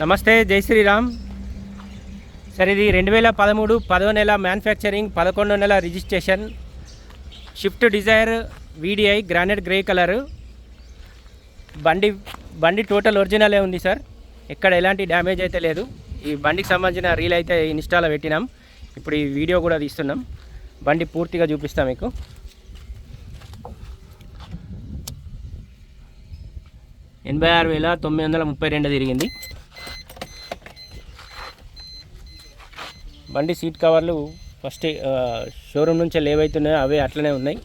నమస్తే జై శ్రీరామ్. సార్ ఇది రెండు వేల పదమూడు పదో నెల మ్యానుఫ్యాక్చరింగ్ పదకొండో నెల registration. Swift Dzire VDI granite grey colour. బండి బండి టోటల్ ఒరిజినలే ఉంది సార్. ఎక్కడ ఎలాంటి డ్యామేజ్ అయితే లేదు. ఈ బండికి సంబంధించిన రీల్ అయితే ఇన్స్టాలో పెట్టినాం. ఇప్పుడు ఈ వీడియో కూడా తీస్తున్నాం. బండి పూర్తిగా చూపిస్తాం మీకు. ఎనభై ఆరు వేల తొమ్మిది వందల ముప్పై రెండు తిరిగింది. బండి సీట్ కవర్లు ఫస్ట్ షోరూమ్ నుంచి లేవైతున్నాయో అవే అట్లనే ఉన్నాయి.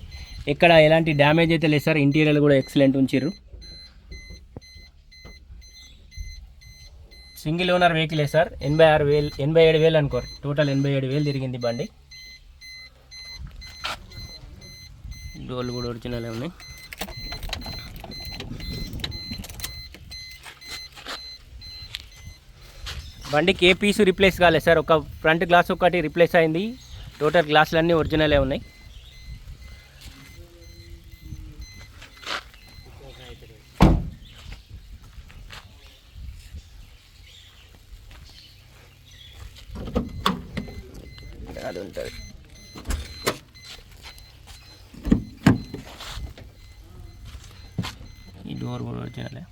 ఎక్కడ ఎలాంటి డ్యామేజ్ అయితే లేదు సార్ ఇంటీరియర్ కూడా ఎక్సలెంట్ ఉంచారు సింగిల్ ఓనర్ వెహికలే సార్ ఎనభై ఆరు వేలు ఎనభై ఏడు వేలు అనుకోరు. టోటల్ ఎనభై ఏడు వేలు తిరిగింది బండి. డోర్లు కూడా ఒరిజినల్ ఉన్నాయి. బండికి ఏ పీసు రిప్లేస్ కాలేదు సార్. ఒక ఫ్రంట్ గ్లాస్ ఒకటి రిప్లేస్ అయింది. టోటల్ గ్లాసులు అన్నీ ఒరిజినలే ఉన్నాయి. అది ఉంటుంది. ఈ డోర్ కూడా ఒరిజినలే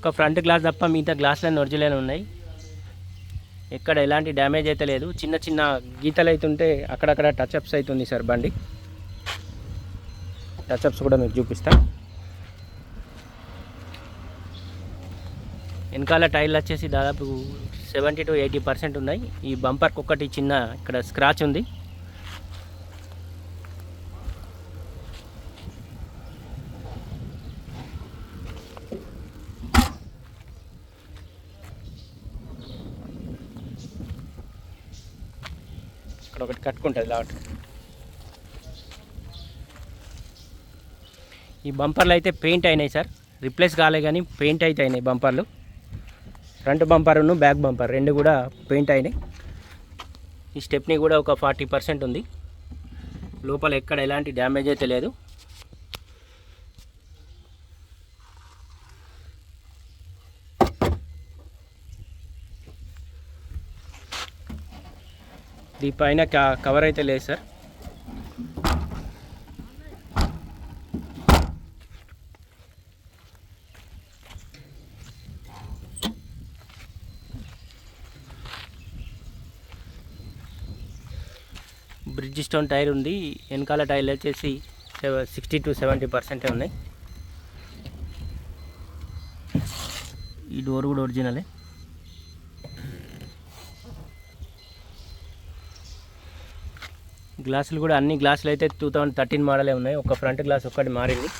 ఒక ఫ్రంట్ గ్లాస్ తప్ప మిగతా గ్లాసులన్నీ ఒరిజినల్ ఉన్నాయి. ఎక్కడ ఎలాంటి డ్యామేజ్ అయితే లేదు. చిన్న చిన్న గీతలు అవుతుంటే అక్కడక్కడ టచ్అప్స్ అవుతుంది సార్ బండి. టచ్అప్స్ కూడా మీకు చూపిస్తా. వెనకాల టైర్లు వచ్చేసి దాదాపు సెవెంటీ టు ఎయిటీ పర్సెంట్ ఉన్నాయి. ఈ బంపర్కి ఒకటి చిన్న ఇక్కడ స్క్రాచ్ ఉంది. అక్కడ ఒకటి కట్టుకుంటుంది లాట్. ఈ బంపర్లు అయితే పెయింట్ అయినాయి సార్. రిప్లేస్ కాలే కానీ పెయింట్ అయితే అయినాయి బంపర్లు. ఫ్రంట్ బంపర్ను బ్యాక్ బంపర్ రెండు కూడా పెయింట్ అయినాయి. ఈ స్టెప్ని కూడా ఒక ఫార్టీ పర్సెంట్ ఉంది. లోపల ఎక్కడ ఎలాంటి డ్యామేజ్ అయితే లేదు. దీనిపైన క- కవర్ అయితే లేదు సార్. బ్రిడ్జ్ స్టోన్ టైర్ ఉంది. వెనకాల టైర్లు వచ్చేసి సిక్స్టీ టు సెవెంటీ పర్సెంటే ఉన్నాయి. ఈ డోర్ కూడా ఒరిజినలే గ్లాసులు కూడా అన్ని గ్లాసులు అయితే టూ థౌజండ్ థర్టీన్ మోడలే ఉన్నాయి. ఒక ఫ్రంట్ గ్లాస్ ఒక్కటి మారింది.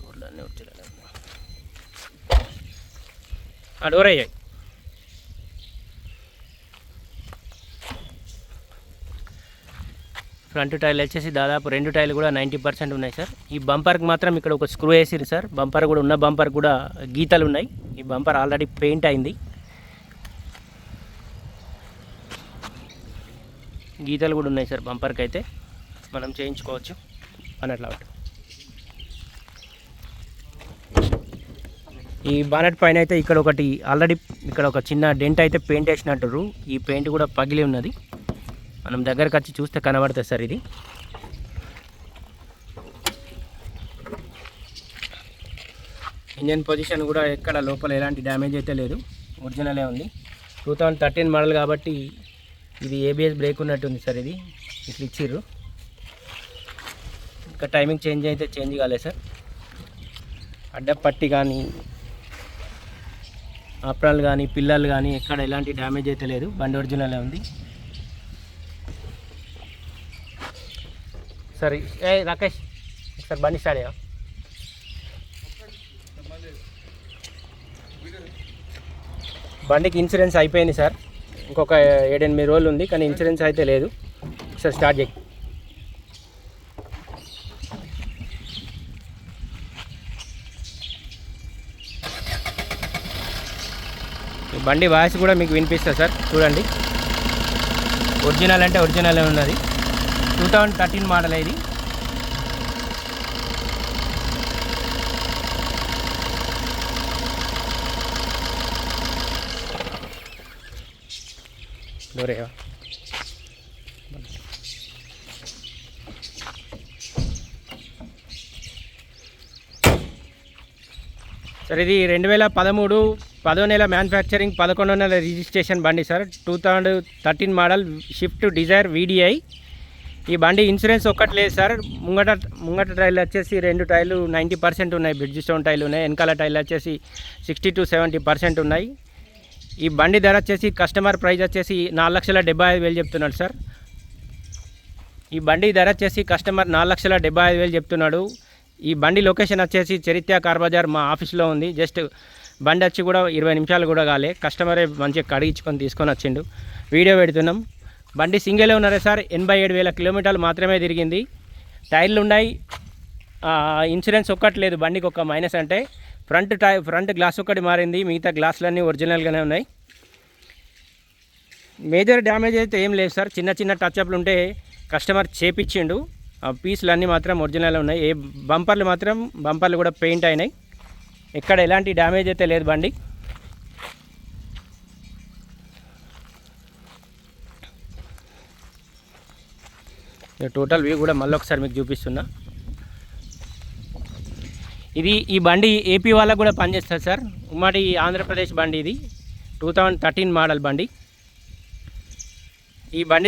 డోర్లు అన్నీ ఒరిజినలే ఉన్నాయి. ఆ డోర్ అయ్యాయి ఫ్రంట్ టైల్ వచ్చేసి దాదాపు రెండు టైర్లు కూడా నైంటీ పర్సెంట్ ఉన్నాయి సార్. ఈ బంపర్కి మాత్రం ఇక్కడ ఒక స్క్రూ వేసిరు సార్. బంపర్ కూడా ఉన్న బంపర్ కూడా గీతలు ఉన్నాయి. ఈ బంపర్ ఆల్రెడీ పెయింట్ అయింది. గీతలు కూడా ఉన్నాయి సార్ బంపర్కి అయితే. మనం చేయించుకోవచ్చు. అన్నట్లు ఈ బానెట్ పైన అయితే ఇక్కడ ఒకటి ఆల్రెడీ ఇక్కడ ఒక చిన్న డెంట్ అయితే పెయింట్ వేసినట్టు ఈ పెయింట్ కూడా పగిలి ఉన్నది. మనం దగ్గరకు వచ్చి చూస్తే కనబడుతుంది సార్ ఇది. ఇంజన్ పొజిషన్ కూడా ఎక్కడ లోపల ఎలాంటి డ్యామేజ్ అయితే లేదు. ఒరిజినలే ఉంది. టూ థౌజండ్ థర్టీన్ మోడల్ కాబట్టి ఇది ఏబిఎస్ బ్రేక్ ఉన్నట్టుంది సార్ ఇది. ఇట్లా ఇచ్చిర్రు. ఇంకా టైమింగ్ చేంజ్ అయితే చేంజ్ కాలేదు సార్. అడ్డపట్టి కానీ ఆప్రాలు కానీ పిల్లలు కానీ ఎక్కడ ఎలాంటి డ్యామేజ్ అయితే లేదు. బండి ఒరిజినలే ఉంది. సరే ఏ రాకేష్ సార్ బండి స్టార్ట్ అయ్యా బండికి ఇన్సూరెన్స్ అయిపోయింది సార్ ఇంకొక ఏడెనిమిది రోజులు ఉంది కానీ ఇన్సూరెన్స్ అయితే లేదు. సార్ స్టార్ట్ చేయి. బండి వాయిస్ కూడా మీకు వినిపిస్తుంది సార్ చూడండి. ఒరిజినల్ అంటే ఒరిజినల్ ఉన్నది. టూ థౌజండ్ థర్టీన్ మోడల్ ఇది సార్ ఇది రెండు వేల పదమూడు పదో నెల మ్యానుఫ్యాక్చరింగ్ పదకొండో నెల రిజిస్ట్రేషన్ బండి sir. Two thousand thirteen model Swift Dzire VDI ఈ బండి ఇన్సూరెన్స్ ఒక్కటి లేదు సార్. ముంగట ముంగట టైర్లు వచ్చేసి రెండు టైర్లు నైంటీ పర్సెంట్ ఉన్నాయి. బ్రిడ్జ్ స్టోన్ టైర్లు ఉన్నాయి. వెనకాల టైర్లు వచ్చేసి సిక్స్టీ టు సెవెంటీ పర్సెంట్ ఉన్నాయి. ఈ బండి ధర వచ్చేసి కస్టమర్ ప్రైస్ వచ్చేసి నాలుగు లక్షల డెబ్బై ఐదు వేలు చెప్తున్నాడు సార్. ఈ బండి ధర వచ్చేసి కస్టమర్ నాలుగు లక్షల డెబ్బై ఐదు వేలు చెప్తున్నాడు. ఈ బండి లొకేషన్ వచ్చేసి చరిత్ర కార్ బజార్ మా ఆఫీస్లో ఉంది. జస్ట్ బండి వచ్చి కూడా ఇరవై నిమిషాలు కూడా కాలే. కస్టమరే మంచిగా కడిగించుకొని తీసుకొని వచ్చిండు. వీడియో పెడుతున్నాం. బండి సింగిలే ఉన్నారే సార్. ఎనభై ఏడు వేల కిలోమీటర్లు మాత్రమే తిరిగింది. టైర్లు ఉన్నాయి. ఇన్సూరెన్స్ ఒక్కటి లేదు బండికి ఒక మైనస్ అంటే ఫ్రంట్ టై ఫ్రంట్ గ్లాస్ ఒక్కటి మారింది. మిగతా గ్లాసులన్నీ ఒరిజినల్గానే ఉన్నాయి. మేజర్ డ్యామేజ్ అయితే ఏం లేదు సార్. చిన్న చిన్న టచ్అప్లు ఉంటే కస్టమర్ చేపించిండు ఆ పీసులు అన్నీ మాత్రం ఒరిజినల్ ఉన్నాయి. ఏ బంపర్లు మాత్రం బంపర్లు కూడా పెయింట్ అయినాయి. ఎక్కడ ఎలాంటి డ్యామేజ్ అయితే లేదు బండి. టోటల్ వ్యూ కూడా మళ్ళీ ఒకసారి మీకు చూపిస్తున్నా. ఇది ఈ బండి ఏపీ వాళ్ళకు కూడా పనిచేస్తుంది సార్. ఉమ్మడి ఆంధ్రప్రదేశ్ బండి ఇది. టూ థౌజండ్ థర్టీన్ మోడల్ బండి. ఈ బండి